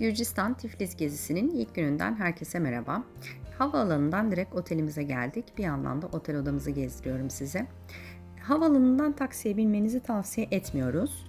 Gürcistan Tiflis gezisinin ilk gününden herkese merhaba. Havaalanından direkt otelimize geldik. Bir yandan da otel odamızı gezdiriyorum size. Havaalanından taksiye binmenizi tavsiye etmiyoruz.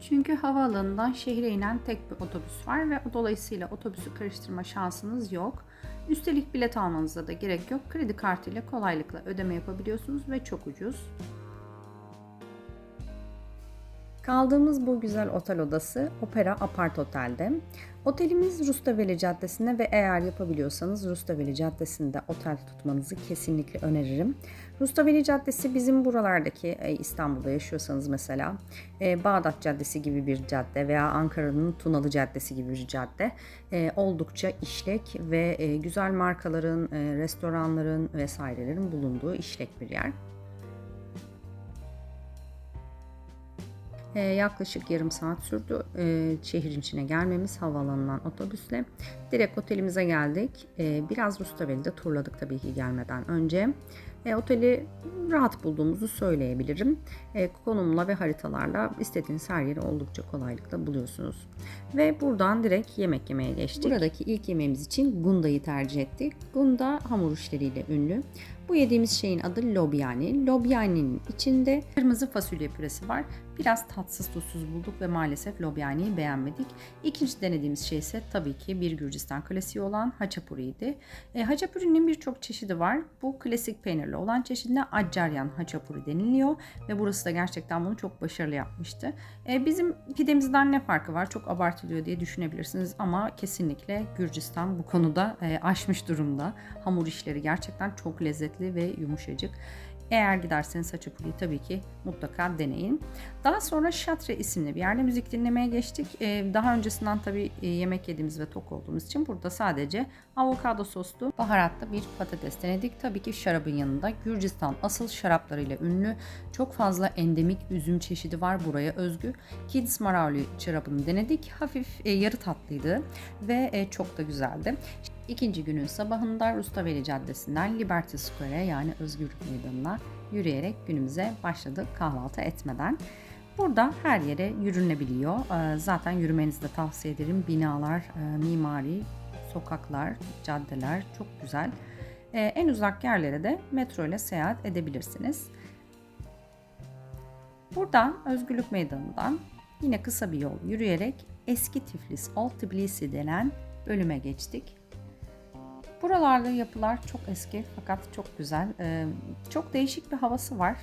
Çünkü havaalanından şehre inen tek bir otobüs var ve dolayısıyla otobüsü karıştırma şansınız yok. Üstelik bilet almanıza da gerek yok. Kredi kartıyla kolaylıkla ödeme yapabiliyorsunuz ve çok ucuz. Kaldığımız bu güzel otel odası Opera Apart Otel'de. Otelimiz Rustaveli Caddesi'nde ve eğer yapabiliyorsanız Rustaveli Caddesi'nde otel tutmanızı kesinlikle öneririm. Rustaveli Caddesi bizim buralardaki e, İstanbul'da yaşıyorsanız mesela e, Bağdat Caddesi gibi bir cadde veya Ankara'nın Tunalı Caddesi gibi bir cadde e, oldukça işlek ve güzel markaların, restoranların vesairelerin bulunduğu işlek bir yer. E, yaklaşık yarım saat sürdü e, şehrin içine gelmemiz havaalanından otobüsle. Direkt otelimize geldik. E, biraz Rustaveli'de turladık tabii ki gelmeden önce. E, oteli rahat bulduğumuzu söyleyebilirim. E, konumla ve haritalarla istediğiniz her yeri oldukça kolaylıkla buluyorsunuz. Ve buradan direkt yemek yemeye geçtik. Buradaki ilk yemeğimiz için Gunda'yı tercih ettik. Gunda hamur işleriyle ünlü. Bu yediğimiz şeyin adı lobyani. Lobyani'nin içinde kırmızı fasulye püresi var. Biraz tatsız tuzsuz bulduk ve maalesef lobyaniyi beğenmedik. İkinci denediğimiz şey ise tabii ki bir Gürcistan klasiği olan haçapuri'ydi. E, haçapuri'nin birçok çeşidi var. Bu klasik peynirli olan çeşidine accaryan haçapuri deniliyor ve burası da gerçekten bunu çok başarılı yapmıştı. E, bizim pidemizden ne farkı var? Çok abartılıyor diye düşünebilirsiniz ama kesinlikle Gürcistan bu konuda e, aşmış durumda. Hamur işleri gerçekten çok lezzetli ve yumuşacık. Eğer giderseniz Haçapuri'yi tabii ki mutlaka deneyin. Daha sonra Şatre isimli bir yerde müzik dinlemeye geçtik. Ee, daha öncesinden tabii e, yemek yediğimiz ve tok olduğumuz için burada sadece avokado soslu baharatlı bir patates denedik. Tabii ki şarabın yanında Gürcistan asıl şaraplarıyla ünlü çok fazla endemik üzüm çeşidi var buraya özgü. Kids Maravli şarabını denedik. Hafif e, yarı tatlıydı ve e, çok da güzeldi. İkinci günün sabahında Rustaveli Caddesi'nden Liberty Square'e yani Özgürlük Meydanı'na yürüyerek günümüze başladık kahvaltı etmeden. Burada her yere yürünebiliyor. Ee, zaten yürümenizi de tavsiye ederim. Binalar, e, mimari, sokaklar, caddeler çok güzel. Ee, en uzak yerlere de metro ile seyahat edebilirsiniz. Buradan Özgürlük Meydanı'ndan yine kısa bir yol yürüyerek eski Tiflis Old Tbilisi denen bölüme geçtik. Buralarda yapılar çok eski fakat çok güzel. Ee, çok değişik bir havası var.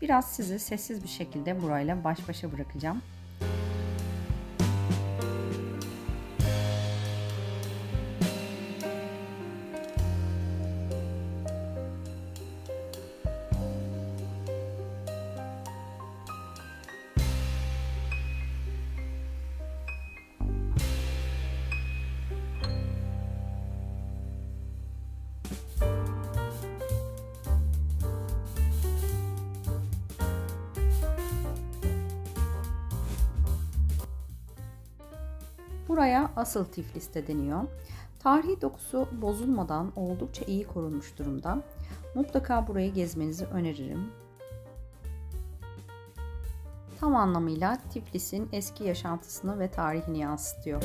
Biraz sizi sessiz bir şekilde burayla baş başa bırakacağım. Buraya asıl Tiflis'te deniyor. Tarihi dokusu bozulmadan oldukça iyi korunmuş durumda. Mutlaka burayı gezmenizi öneririm. Tam anlamıyla Tiflis'in eski yaşantısını ve tarihini yansıtıyor.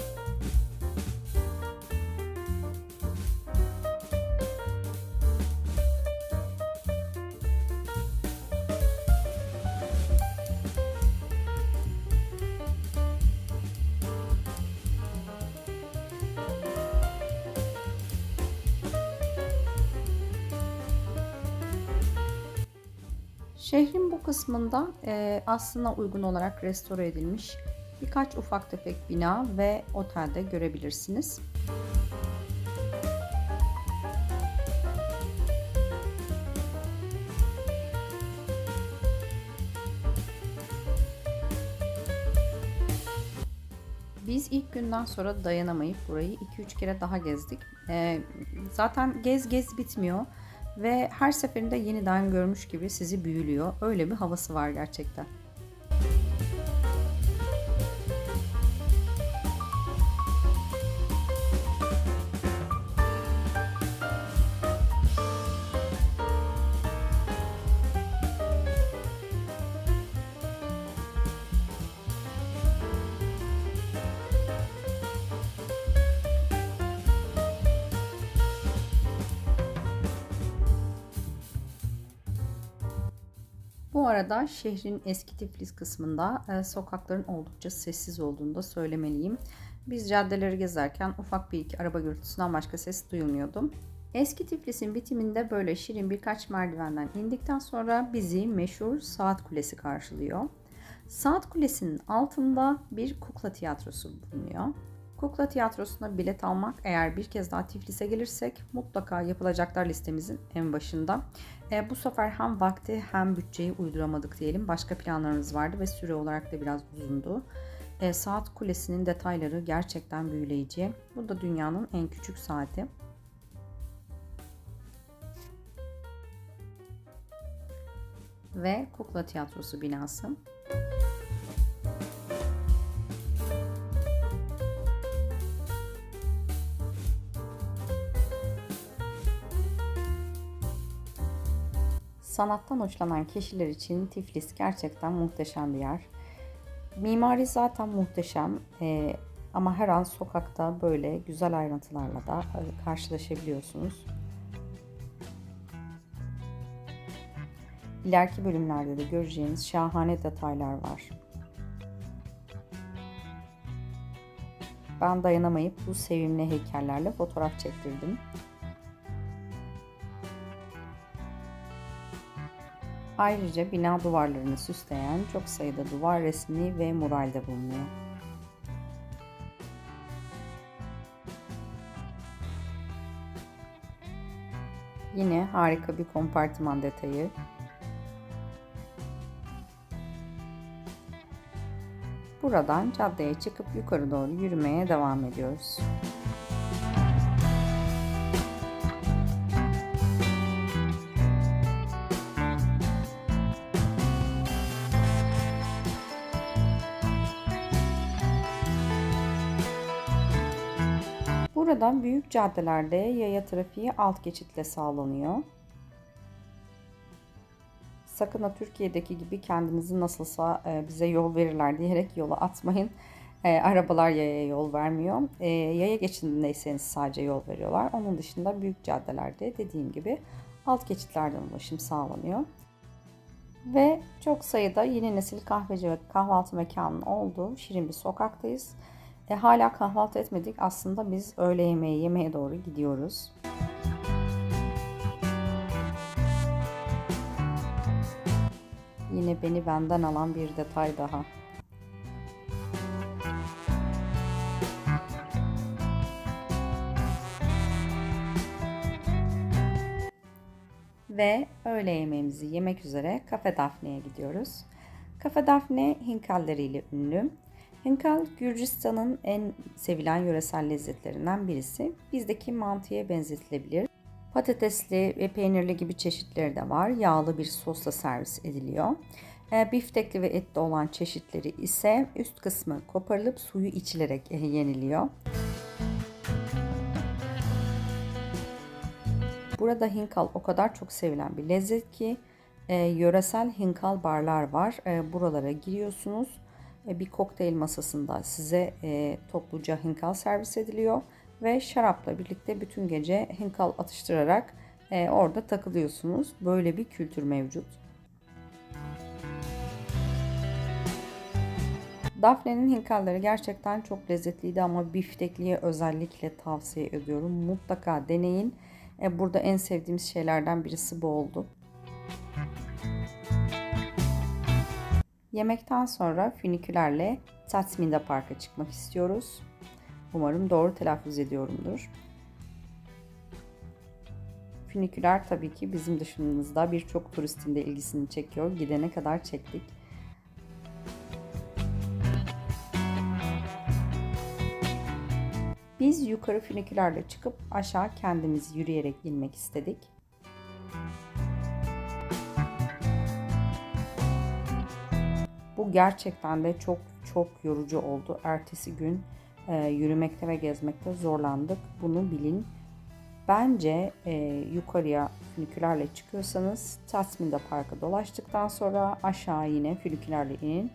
Şehrin bu kısmında e, aslına uygun olarak restore edilmiş birkaç ufak tefek bina ve otelde görebilirsiniz. Biz ilk günden sonra dayanamayıp burayı 2-3 kere daha gezdik. Ee, zaten gez gez bitmiyor ve her seferinde yeniden görmüş gibi sizi büyülüyor. Öyle bir havası var gerçekten. Bu arada şehrin eski Tiflis kısmında e, sokakların oldukça sessiz olduğunu da söylemeliyim. Biz caddeleri gezerken ufak bir iki araba gürültüsünden başka ses duyulmuyordu. Eski Tiflis'in bitiminde böyle şirin birkaç merdivenden indikten sonra bizi meşhur Saat Kulesi karşılıyor. Saat Kulesi'nin altında bir kukla tiyatrosu bulunuyor. Kukla tiyatrosuna bilet almak eğer bir kez daha Tiflis'e gelirsek mutlaka yapılacaklar listemizin en başında. E, bu sefer hem vakti hem bütçeyi uyduramadık diyelim. Başka planlarımız vardı ve süre olarak da biraz uzundu. E, saat kulesinin detayları gerçekten büyüleyici. Bu da dünyanın en küçük saati. Ve Kukla Tiyatrosu binası. Sanattan hoşlanan kişiler için Tiflis gerçekten muhteşem bir yer. Mimari zaten muhteşem ee, ama her an sokakta böyle güzel ayrıntılarla da e, karşılaşabiliyorsunuz. İleriki bölümlerde de göreceğiniz şahane detaylar var. Ben dayanamayıp bu sevimli heykellerle fotoğraf çektirdim. Ayrıca bina duvarlarını süsleyen çok sayıda duvar resmi ve mural de bulunuyor. Yine harika bir kompartıman detayı. Buradan caddeye çıkıp yukarı doğru yürümeye devam ediyoruz. Buradan büyük caddelerde yaya trafiği alt geçitle sağlanıyor. Sakın ha Türkiye'deki gibi kendinizi nasılsa e, bize yol verirler diyerek yola atmayın. E, arabalar yaya yol vermiyor. E, yaya geçidindeyseniz sadece yol veriyorlar. Onun dışında büyük caddelerde dediğim gibi alt geçitlerden ulaşım sağlanıyor. Ve çok sayıda yeni nesil kahveci ve kahvaltı mekanının olduğu şirin bir sokaktayız. E, hala kahvaltı etmedik. Aslında biz öğle yemeği yemeye doğru gidiyoruz. Yine beni benden alan bir detay daha. Ve öğle yemeğimizi yemek üzere Kafe Daphne'ye gidiyoruz. Kafe Daphne hinkalleriyle ünlü. Hinkal Gürcistan'ın en sevilen yöresel lezzetlerinden birisi. Bizdeki mantıya benzetilebilir. Patatesli ve peynirli gibi çeşitleri de var. Yağlı bir sosla servis ediliyor. E, biftekli ve etli olan çeşitleri ise üst kısmı koparılıp suyu içilerek yeniliyor. Burada hinkal o kadar çok sevilen bir lezzet ki e, yöresel hinkal barlar var. E, buralara giriyorsunuz bir kokteyl masasında size e, topluca hinkal servis ediliyor ve şarapla birlikte bütün gece hinkal atıştırarak e, orada takılıyorsunuz. Böyle bir kültür mevcut. Daphne'nin hinkalları gerçekten çok lezzetliydi ama biftekliye özellikle tavsiye ediyorum. Mutlaka deneyin. E, burada en sevdiğimiz şeylerden birisi bu oldu. Yemekten sonra fünikülerle Tatsminda Park'a çıkmak istiyoruz. Umarım doğru telaffuz ediyorumdur. Füniküler tabii ki bizim dışımızda birçok turistin de ilgisini çekiyor. Gidene kadar çektik. Biz yukarı fünikülerle çıkıp aşağı kendimiz yürüyerek inmek istedik. Bu gerçekten de çok çok yorucu oldu. Ertesi gün e, yürümekte ve gezmekte zorlandık. Bunu bilin. Bence e, yukarıya fünikülerle çıkıyorsanız Tasmin'de parka dolaştıktan sonra aşağı yine fünikülerle inin.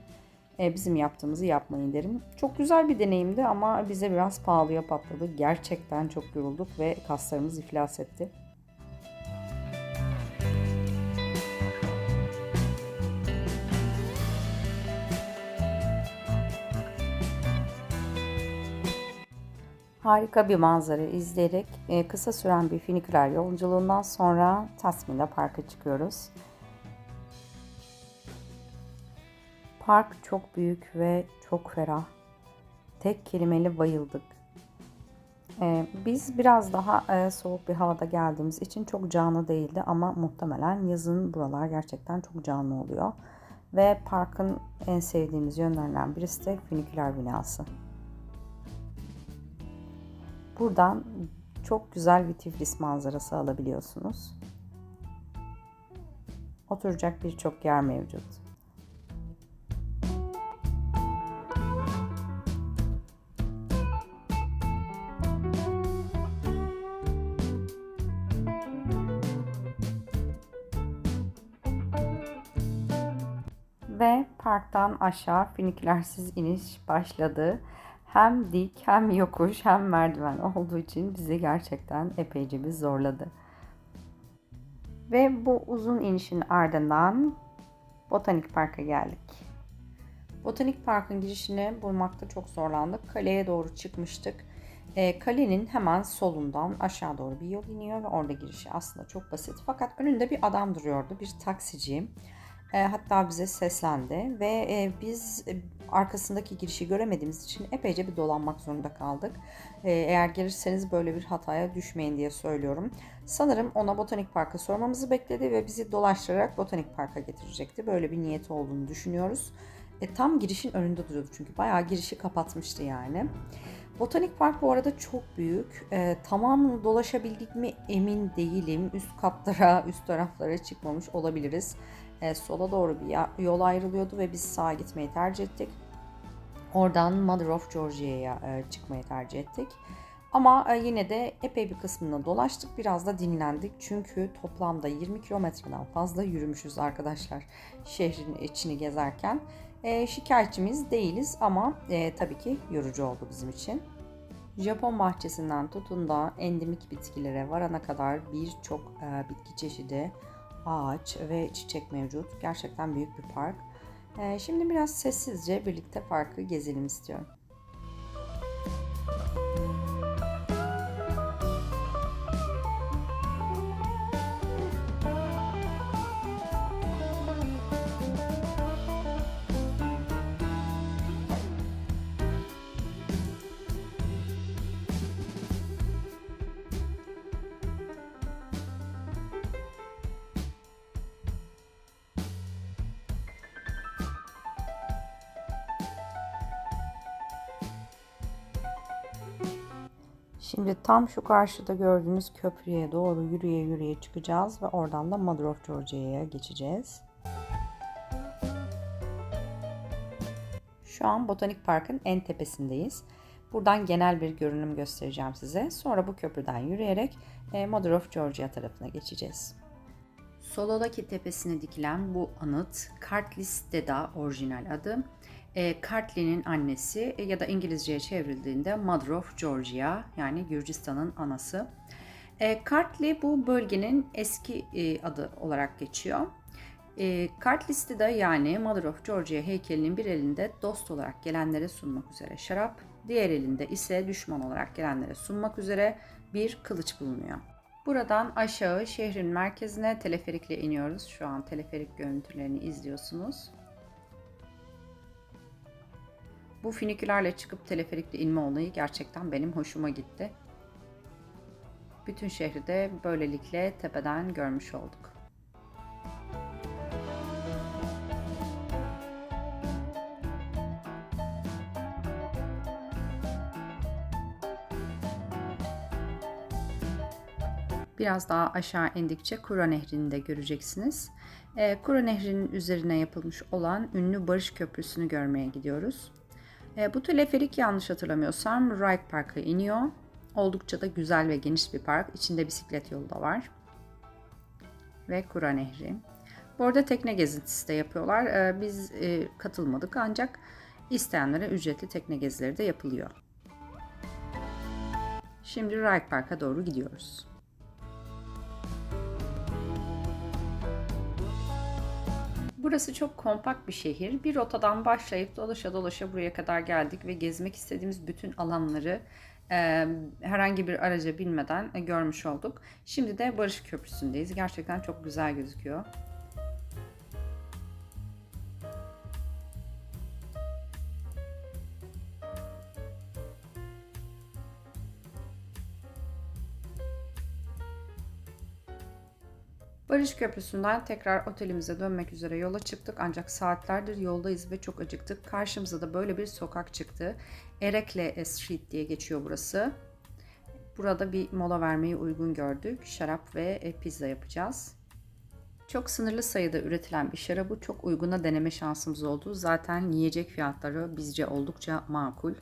E, bizim yaptığımızı yapmayın derim. Çok güzel bir deneyimdi ama bize biraz pahalıya patladı. Gerçekten çok yorulduk ve kaslarımız iflas etti. Harika bir manzara izleyerek e, kısa süren bir finiküler yolculuğundan sonra Tasmin'de parka çıkıyoruz. Park çok büyük ve çok ferah. Tek kelimeli bayıldık. Ee, biz biraz daha e, soğuk bir havada geldiğimiz için çok canlı değildi ama muhtemelen yazın buralar gerçekten çok canlı oluyor. Ve parkın en sevdiğimiz yönlerinden birisi de finiküler binası. Buradan çok güzel bir Tiflis manzarası alabiliyorsunuz. Oturacak birçok yer mevcut. Ve parktan aşağı finikülersiz iniş başladı. Hem dik hem yokuş hem merdiven olduğu için bizi gerçekten epeyce bir zorladı. Ve bu uzun inişin ardından Botanik Park'a geldik. Botanik Park'ın girişini bulmakta çok zorlandık. Kaleye doğru çıkmıştık. E, kalenin hemen solundan aşağı doğru bir yol iniyor ve orada girişi aslında çok basit. Fakat önünde bir adam duruyordu, bir taksici. E, hatta bize seslendi ve e, biz e, arkasındaki girişi göremediğimiz için epeyce bir dolanmak zorunda kaldık. Eğer gelirseniz böyle bir hataya düşmeyin diye söylüyorum. Sanırım ona Botanik Park'a sormamızı bekledi ve bizi dolaştırarak Botanik Park'a getirecekti. Böyle bir niyeti olduğunu düşünüyoruz. E, tam girişin önünde duruyordu çünkü bayağı girişi kapatmıştı yani. Botanik Park bu arada çok büyük. E, tamamını dolaşabildik mi emin değilim. Üst katlara, üst taraflara çıkmamış olabiliriz. E, sola doğru bir yol ayrılıyordu ve biz sağa gitmeyi tercih ettik. Oradan Mother of Georgia'ya e, çıkmayı tercih ettik. Ama e, yine de epey bir kısmını dolaştık. Biraz da dinlendik. Çünkü toplamda 20 kilometreden fazla yürümüşüz arkadaşlar şehrin içini gezerken. E, şikayetçimiz değiliz ama e, tabii ki yorucu oldu bizim için. Japon bahçesinden tutun da endemik bitkilere varana kadar birçok e, bitki çeşidi, ağaç ve çiçek mevcut. Gerçekten büyük bir park. E, şimdi biraz sessizce birlikte parkı gezelim istiyorum. Şimdi tam şu karşıda gördüğünüz köprüye doğru yürüye yürüye çıkacağız ve oradan da Mother of Georgia'ya geçeceğiz. Şu an Botanik Park'ın en tepesindeyiz. Buradan genel bir görünüm göstereceğim size. Sonra bu köprüden yürüyerek e, Mother of Georgia tarafına geçeceğiz. Solodaki tepesine dikilen bu anıt Kartlis Deda orijinal adı e, Kartli'nin annesi e, ya da İngilizceye çevrildiğinde Mother of Georgia yani Gürcistan'ın anası. E, Kartli bu bölgenin eski e, adı olarak geçiyor. E, kart listede yani Mother of Georgia heykelinin bir elinde dost olarak gelenlere sunmak üzere şarap, diğer elinde ise düşman olarak gelenlere sunmak üzere bir kılıç bulunuyor. Buradan aşağı şehrin merkezine teleferikle iniyoruz. Şu an teleferik görüntülerini izliyorsunuz. Bu finikülerle çıkıp teleferikle inme olayı gerçekten benim hoşuma gitti. Bütün şehri de böylelikle tepeden görmüş olduk. Biraz daha aşağı indikçe Kura Nehri'ni de göreceksiniz. E, Kura Nehri'nin üzerine yapılmış olan ünlü Barış Köprüsü'nü görmeye gidiyoruz. E, bu teleferik yanlış hatırlamıyorsam Wright Park'a iniyor. Oldukça da güzel ve geniş bir park. İçinde bisiklet yolu da var. Ve Kura Nehri. Bu arada tekne gezintisi de yapıyorlar. E, biz e, katılmadık ancak isteyenlere ücretli tekne gezileri de yapılıyor. Şimdi Wright Park'a doğru gidiyoruz. Burası çok kompakt bir şehir. Bir rotadan başlayıp dolaşa dolaşa buraya kadar geldik ve gezmek istediğimiz bütün alanları e, herhangi bir araca binmeden e, görmüş olduk. Şimdi de Barış Köprüsü'ndeyiz. Gerçekten çok güzel gözüküyor. Barış Köprüsü'nden tekrar otelimize dönmek üzere yola çıktık ancak saatlerdir yoldayız ve çok acıktık. Karşımıza da böyle bir sokak çıktı. Erekle Street diye geçiyor burası. Burada bir mola vermeyi uygun gördük. Şarap ve e, pizza yapacağız. Çok sınırlı sayıda üretilen bir şarabı çok uyguna deneme şansımız oldu. Zaten yiyecek fiyatları bizce oldukça makul.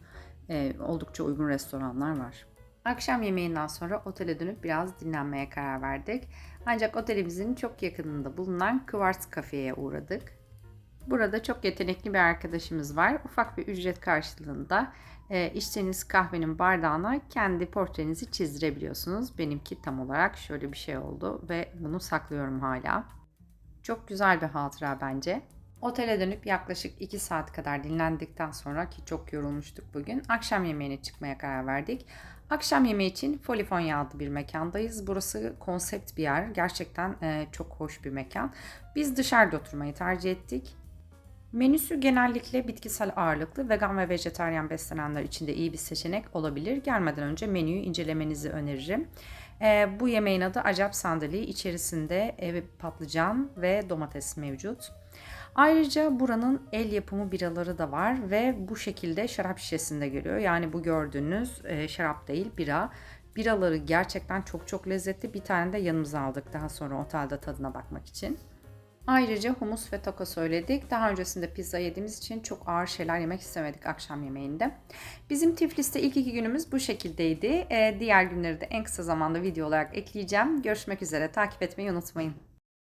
Ee, oldukça uygun restoranlar var. Akşam yemeğinden sonra otele dönüp biraz dinlenmeye karar verdik. Ancak otelimizin çok yakınında bulunan Kıvars Kafe'ye uğradık. Burada çok yetenekli bir arkadaşımız var. Ufak bir ücret karşılığında e, içtiğiniz kahvenin bardağına kendi portrenizi çizdirebiliyorsunuz. Benimki tam olarak şöyle bir şey oldu ve bunu saklıyorum hala. Çok güzel bir hatıra bence. Otele dönüp yaklaşık 2 saat kadar dinlendikten sonra ki çok yorulmuştuk bugün akşam yemeğine çıkmaya karar verdik. Akşam yemeği için Folifonya adlı bir mekandayız. Burası konsept bir yer. Gerçekten e, çok hoş bir mekan. Biz dışarıda oturmayı tercih ettik. Menüsü genellikle bitkisel ağırlıklı, vegan ve vejetaryen beslenenler için de iyi bir seçenek olabilir. Gelmeden önce menüyü incelemenizi öneririm. E, bu yemeğin adı acap sandalye. İçerisinde e, patlıcan ve domates mevcut. Ayrıca buranın el yapımı biraları da var ve bu şekilde şarap şişesinde geliyor. Yani bu gördüğünüz e, şarap değil bira. Biraları gerçekten çok çok lezzetli. Bir tane de yanımıza aldık daha sonra otelde tadına bakmak için. Ayrıca humus ve taco söyledik. Daha öncesinde pizza yediğimiz için çok ağır şeyler yemek istemedik akşam yemeğinde. Bizim Tiflis'te ilk iki günümüz bu şekildeydi. Ee, diğer günleri de en kısa zamanda video olarak ekleyeceğim. Görüşmek üzere. Takip etmeyi unutmayın.